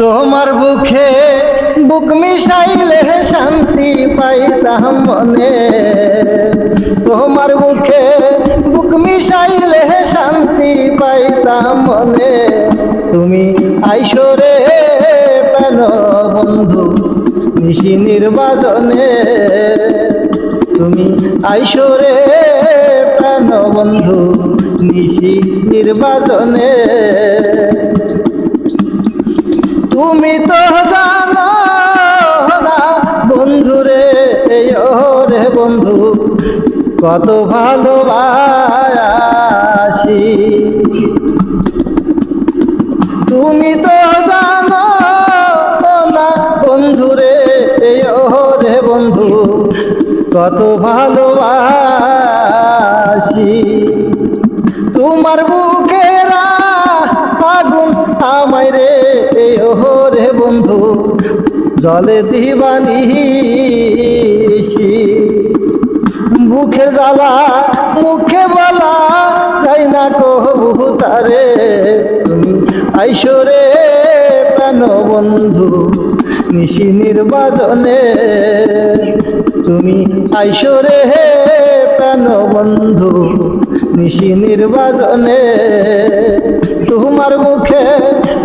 তোমার বুকে বুক মিশাইলে শান্তি পাইতাম মনে। তোমার বুকে বুক মিশাইলে শান্তি পাইতাম মনে। তুমি আইসরে পেন বন্ধু, নিশি নির্বাচনে তুমি আইসরে পেন বন্ধু, নিশি নির্বাচনে তুমি তো জানো না বন্ধু রে বন্ধু, কত ভালোবাসি। তুমি তো জানো না বন্ধু রে বন্ধু, কত ভালোবাসি। তোমার বুকেরা বন্ধু, জলে দিবানিসি মুখে জ্বালা, মুখে বলা, যাই না কহবু তারে। তুমি আইসরে প্রাণ বন্ধু, নিশি নির্বাচনে তুমি আইসরে প্রাণ বন্ধু, নিশি নির্বাচনে তোমার মুখে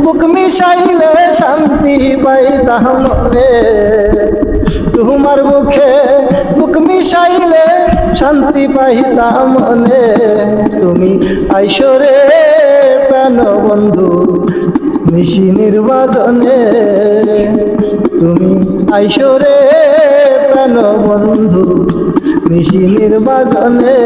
বুক মিশাইলে শান্তি পাইতাম মনে তোমার মুখে বুক মিশাইলে শান্তি পাইতাম মনে তুমি আইসরে প্রাণ বন্ধু নিশি নির্বাচনে। তুমি আইসরে প্রাণ বন্ধু নিশি নির্বাচনে।